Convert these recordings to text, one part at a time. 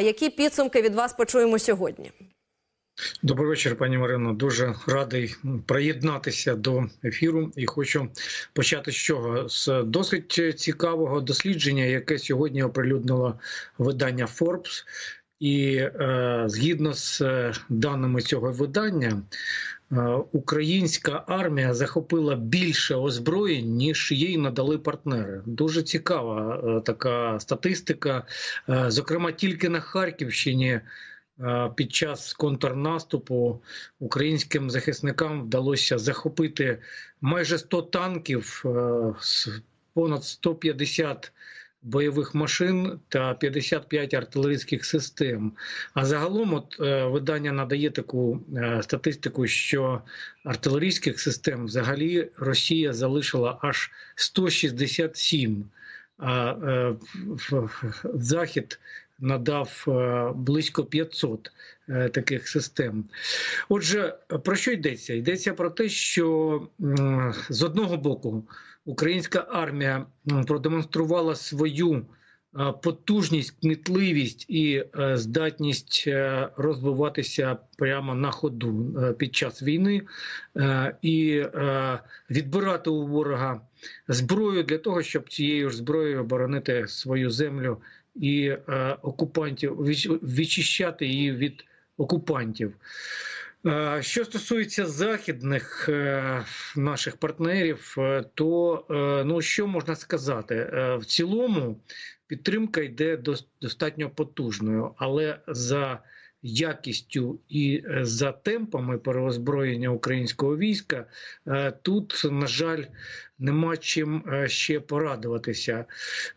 Які підсумки від вас почуємо сьогодні? Добрий вечір, пані Марино. Дуже радий приєднатися до ефіру і хочу почати з чого з досить цікавого дослідження, яке сьогодні оприлюднило видання Forbes. І е, згідно з даними цього видання, е, українська армія захопила більше озброєнь, ніж їй надали партнери. Дуже цікава е, така статистика. Е, зокрема, тільки на Харківщині. Під час контрнаступу українським захисникам вдалося захопити майже 100 танків, понад 150 бойових машин та 55 артилерійських систем. А загалом, от видання надає таку статистику, що артилерійських систем взагалі Росія залишила аж 167. А захід надав близько 500 таких систем. Отже, про що йдеться? Йдеться про те, що з одного боку українська армія продемонструвала свою потужність, кмітливість і здатність розвиватися прямо на ходу під час війни і відбирати у ворога зброю для того, щоб цією ж зброєю оборонити свою землю і е, окупантів відчищати її від окупантів. Е, що стосується західних е, наших партнерів, е, то ну що можна сказати? В цілому підтримка йде достатньо потужною, але за якістю і за темпами переозброєння українського війська тут, на жаль, нема чим ще порадуватися.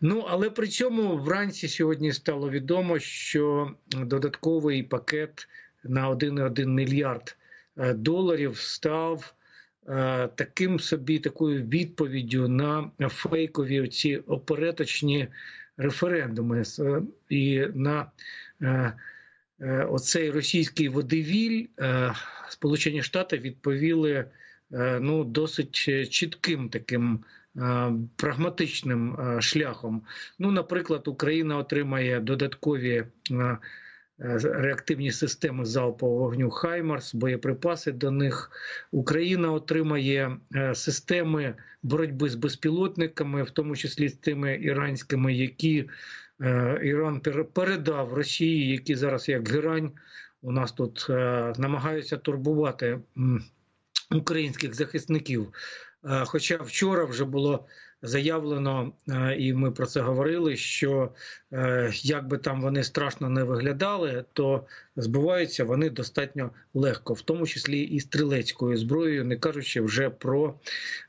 Ну але при цьому вранці сьогодні стало відомо, що додатковий пакет на 1,1 мільярд доларів став. Таким собі такою відповіддю на фейкові ці опереточні референдуми і на оцей російський водевіль Сполучені Штати відповіли ну досить чітким таким прагматичним шляхом. Ну, наприклад, Україна отримає додаткові. Реактивні системи залпового вогню Хаймарс, боєприпаси до них. Україна отримає системи боротьби з безпілотниками, в тому числі з тими іранськими, які Іран передав Росії, які зараз як герань у нас тут намагаються турбувати українських захисників. Хоча вчора вже було заявлено, і ми про це говорили. Що як би там вони страшно не виглядали, то збуваються вони достатньо легко, в тому числі і стрілецькою зброєю, не кажучи вже про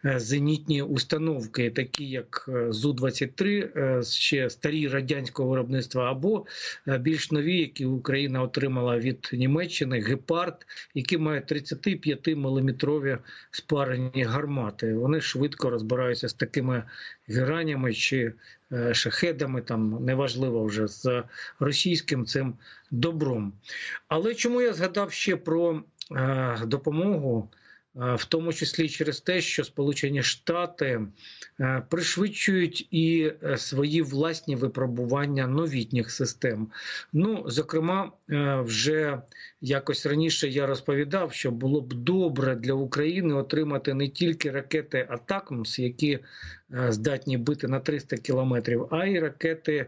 зенітні установки, такі як зу 23 ще старі радянського виробництва, або більш нові, які Україна отримала від Німеччини, гепард, які мають 35 міліметрові спарені гармати. Вони швидко розбираються з такими геранями чи шахедами, там неважливо вже з російським цим добром. Але чому я згадав ще про допомогу? В тому числі через те, що Сполучені Штати пришвидшують і свої власні випробування новітніх систем. Ну, зокрема, вже якось раніше я розповідав, що було б добре для України отримати не тільки ракети Атакмс, які здатні бити на 300 кілометрів, а й ракети.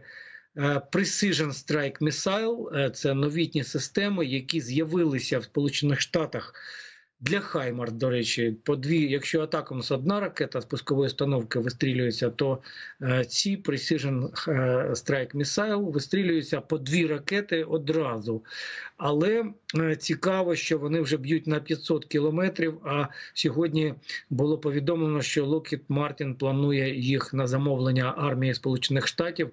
Precision Strike Missile – це новітні системи, які з'явилися в Сполучених Штатах для Хаймар, до речі, по дві, якщо атаком з одна ракета з пускової установки вистрілюється, то е, ці Precision Strike Missile вистрілюються по дві ракети одразу. Але е, цікаво, що вони вже б'ють на 500 кілометрів. А сьогодні було повідомлено, що Lockheed Martin планує їх на замовлення армії Сполучених Штатів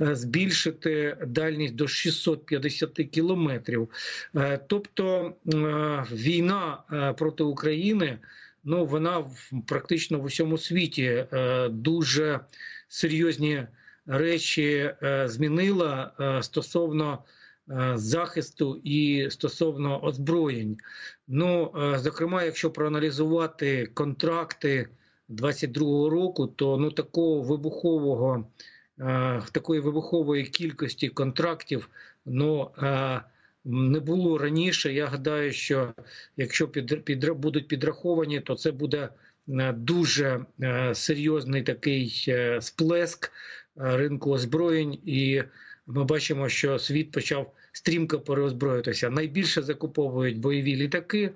е, збільшити дальність до 650 кілометрів. Е, тобто е, війна. Проти України, ну вона практично в усьому світі е, дуже серйозні речі е, змінила е, стосовно. Захисту і стосовно озброєнь, ну зокрема, якщо проаналізувати контракти 22-го року, то ну такого вибухового такої вибухової кількості контрактів ну, не було раніше. Я гадаю, що якщо під, під, будуть підраховані, то це буде е, дуже е, серйозний такий е, сплеск ринку озброєнь, і ми бачимо, що світ почав стрімко переозброїтися. Найбільше закуповують бойові літаки,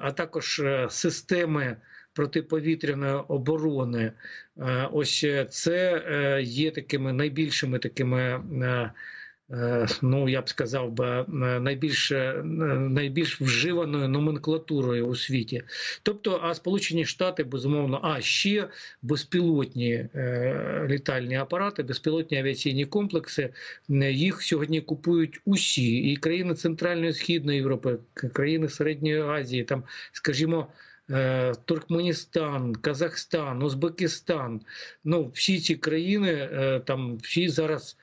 а також системи протиповітряної оборони. Ось це є такими найбільшими такими. Е, Ну, я б сказав би, е, найбільш, е, найбільш вживаною номенклатурою у світі. Тобто, а Сполучені Штати, безумовно, а ще безпілотні літальні апарати, безпілотні авіаційні комплекси, їх сьогодні купують усі і країни Центральної Східної Європи, країни Середньої Азії, там, скажімо. Туркменістан, Казахстан, Узбекистан. Ну, всі ці країни там всі зараз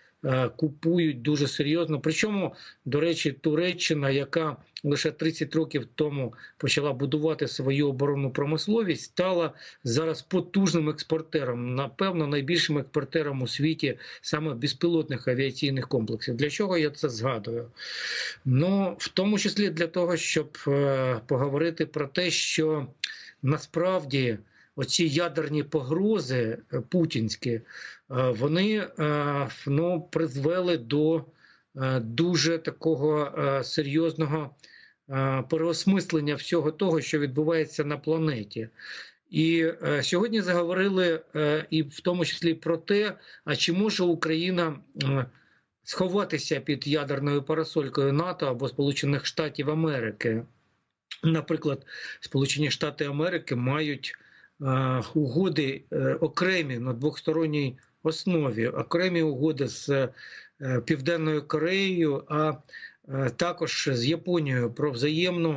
купують дуже серйозно. Причому, до речі, Туреччина, яка лише 30 років тому почала будувати свою оборонну промисловість, стала зараз потужним експортером, напевно, найбільшим експортером у світі саме безпілотних авіаційних комплексів. Для чого я це згадую? Ну, в тому числі для того, щоб е, поговорити про те, що насправді оці ядерні погрози е, путінські, е, вони е, ну, призвели до дуже такого серйозного переосмислення всього того, що відбувається на планеті. І сьогодні заговорили і в тому числі про те, а чи може Україна сховатися під ядерною парасолькою НАТО або Сполучених Штатів Америки. Наприклад, Сполучені Штати Америки мають угоди е, окремі на двосторонній основі, окремі угоди з е, Південною Кореєю, а е, також з Японією про взаємну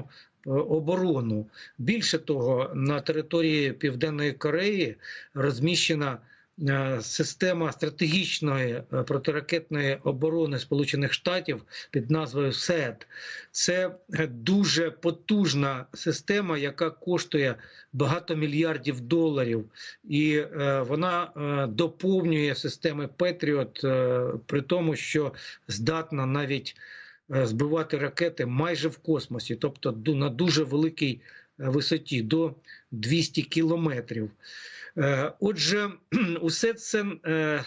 е, оборону. Більше того, на території Південної Кореї розміщена е, система стратегічної е, протиракетної оборони Сполучених Штатів під назвою СЕД. Це е, дуже потужна система, яка коштує багато мільярдів доларів, і е, вона е, доповнює системи Петріот е, при тому, що здатна навіть е, збивати ракети майже в космосі, тобто на дуже великій е, висоті до 200 кілометрів. Е, Отже, усе це е,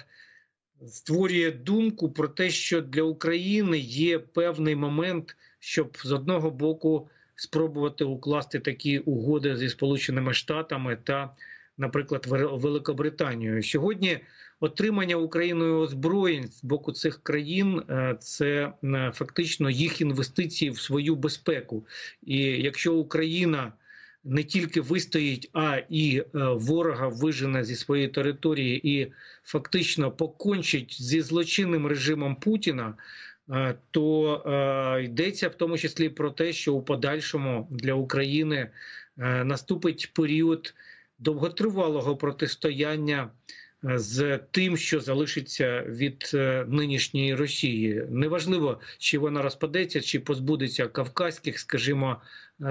створює думку про те, що для України є певний момент, щоб з одного боку спробувати укласти такі угоди зі Сполученими Штатами та, наприклад, Великобританією. Сьогодні отримання Україною озброєнь з боку цих країн е, це фактично їх інвестиції в свою безпеку. І якщо Україна не тільки вистоїть, а і е, ворога вижене зі своєї території і фактично покончить зі злочинним режимом Путіна, е, то е, йдеться в тому числі про те, що у подальшому для України наступить період довготривалого протистояння з тим, що залишиться від нинішньої Росії. Неважливо, чи вона розпадеться, чи позбудеться кавказьких, скажімо,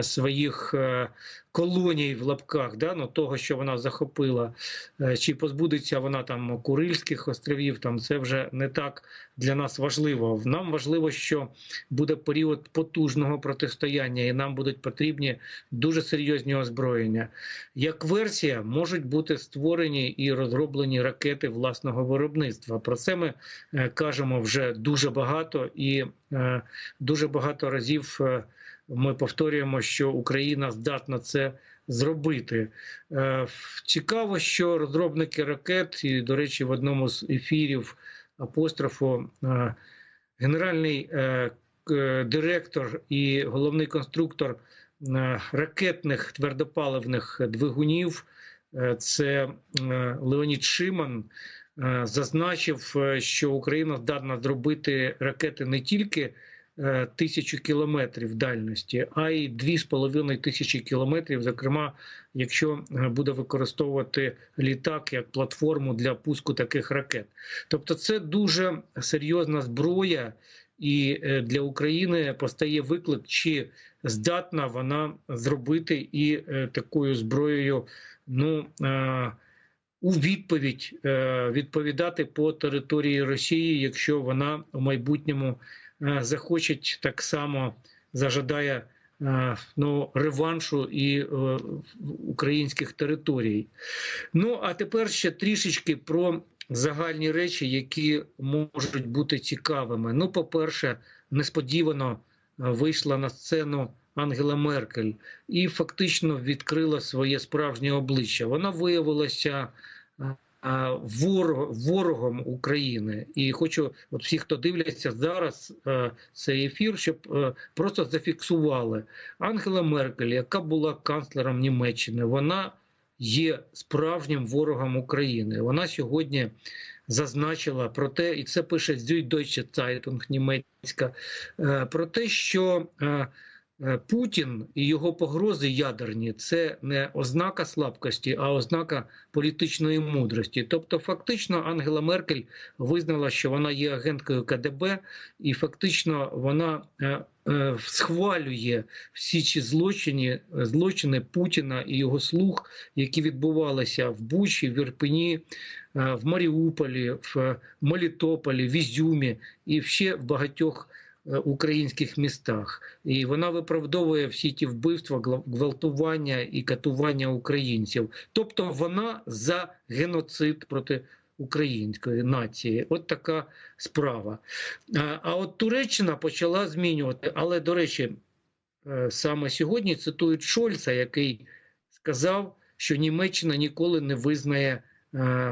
своїх е, колоній в лапках, да, ну, того, що вона захопила, Е, чи позбудеться вона там Курильських островів, там це вже не так для нас важливо. Нам важливо, що буде період потужного протистояння, і нам будуть потрібні дуже серйозні озброєння. Як версія можуть бути створені і розроблені ракети власного виробництва. Про це ми е, кажемо вже дуже багато і е, дуже багато разів. Ми повторюємо, що Україна здатна це зробити. Е, Цікаво, що розробники ракет, і, до речі, в одному з ефірів апострофу е, генеральний е, директор і головний конструктор ракетних твердопаливних двигунів, це Леонід Шиман. Зазначив, що Україна здатна зробити ракети не тільки тисячу кілометрів дальності, а й дві з половиною тисячі кілометрів, зокрема, якщо е, буде використовувати літак як платформу для пуску таких ракет. Тобто, це дуже серйозна зброя, і е, для України постає виклик, чи здатна вона зробити і е, такою зброєю, ну. е, у відповідь е, відповідати по території Росії, якщо вона у майбутньому е, захоче так само зажадає е, ну, реваншу і е, українських територій. Ну а тепер ще трішечки про загальні речі, які можуть бути цікавими. Ну, по-перше, несподівано вийшла на сцену Ангела Меркель і фактично відкрила своє справжнє обличчя. Вона виявилася ворогом України. І хочу, от всі, хто дивляться зараз е, цей ефір, щоб е, просто зафіксували Ангела Меркель, яка була канцлером Німеччини, вона є справжнім ворогом України. Вона сьогодні зазначила про те, і це пише Süddeutsche Zeitung німецька, е, про те, що Путін і його погрози ядерні це не ознака слабкості, а ознака політичної мудрості. Тобто, фактично, Ангела Меркель визнала, що вона є агенткою КДБ, і фактично вона е, е, схвалює всі ці злочини, злочини Путіна і його слуг, які відбувалися в Бучі, в Ірпені, е, в Маріуполі, в Мелітополі, в Ізюмі і ще в багатьох е, українських містах. І вона виправдовує всі ті вбивства, гвалтування і катування українців. Тобто вона за геноцид проти української нації. От така справа. А, А от Туреччина почала змінювати. Але, до речі, е, саме сьогодні цитують Шольца, який сказав, що Німеччина ніколи не визнає е,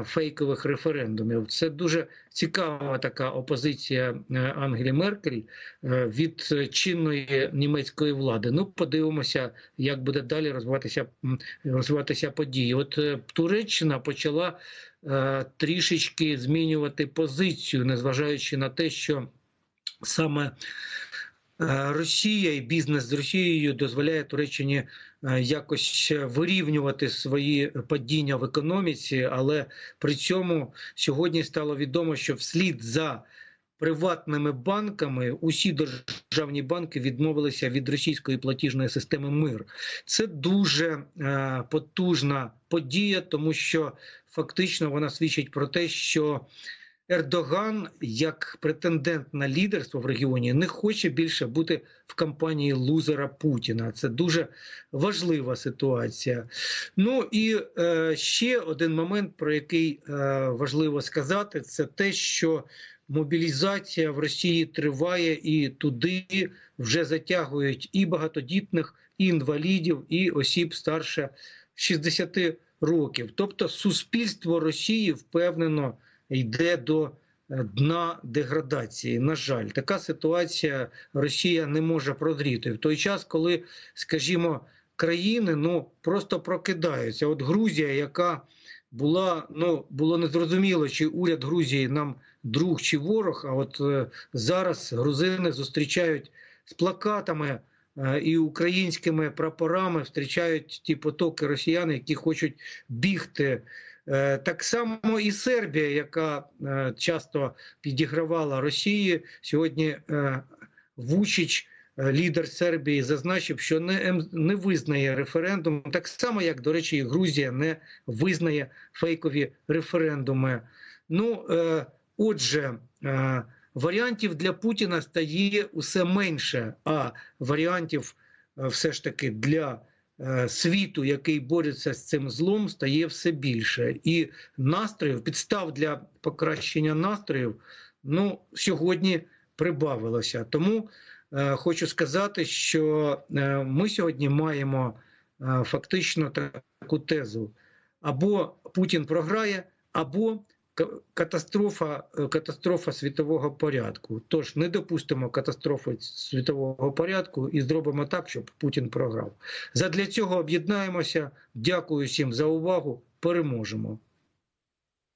фейкових референдумів. Це дуже цікава така опозиція е, Ангелі Меркель е, від е, чинної німецької влади. Ну, подивимося, як буде далі розвиватися, розвиватися події. От е, Туреччина почала е, трішечки змінювати позицію, незважаючи на те, що саме е, Росія і бізнес з Росією дозволяє Туреччині е, якось вирівнювати свої падіння в економіці, але при цьому сьогодні стало відомо, що вслід за приватними банками усі державні банки відмовилися від російської платіжної системи МИР. Це дуже е, потужна подія, тому що фактично вона свідчить про те, що Ердоган, як претендент на лідерство в регіоні, не хоче більше бути в кампанії лузера Путіна. Це дуже важлива ситуація. Ну і е, ще один момент, про який е, важливо сказати, це те, що мобілізація в Росії триває, і туди вже затягують і багатодітних, і інвалідів, і осіб старше 60 років. Тобто, суспільство Росії впевнено йде до е, дна деградації. На жаль, така ситуація Росія не може прозріти в той час, коли, скажімо, країни ну просто прокидаються. От Грузія, яка була, ну було незрозуміло, чи уряд Грузії нам друг чи ворог. А от е, зараз грузини зустрічають з плакатами. е, І українськими прапорами зустрічають ті потоки росіян, які хочуть бігти Так само і Сербія, яка е, часто підігравала Росії, сьогодні е, Вучич, е, лідер Сербії, зазначив, що не, ем- не визнає референдум, так само, як, до речі, і Грузія не визнає фейкові референдуми. Ну, е, отже, е, варіантів для Путіна стає усе менше, а варіантів е, все ж таки для е, світу, який бореться з цим злом, стає все більше. І настроїв, підстав для покращення настроїв, ну, сьогодні прибавилося. Тому е, хочу сказати, що е, ми сьогодні маємо е, фактично таку тезу: або Путін програє, або катастрофа, е, катастрофа світового порядку. Тож не допустимо катастрофи світового порядку і зробимо так, щоб Путін програв. Задля цього об'єднаємося. Дякую всім за увагу. Переможемо.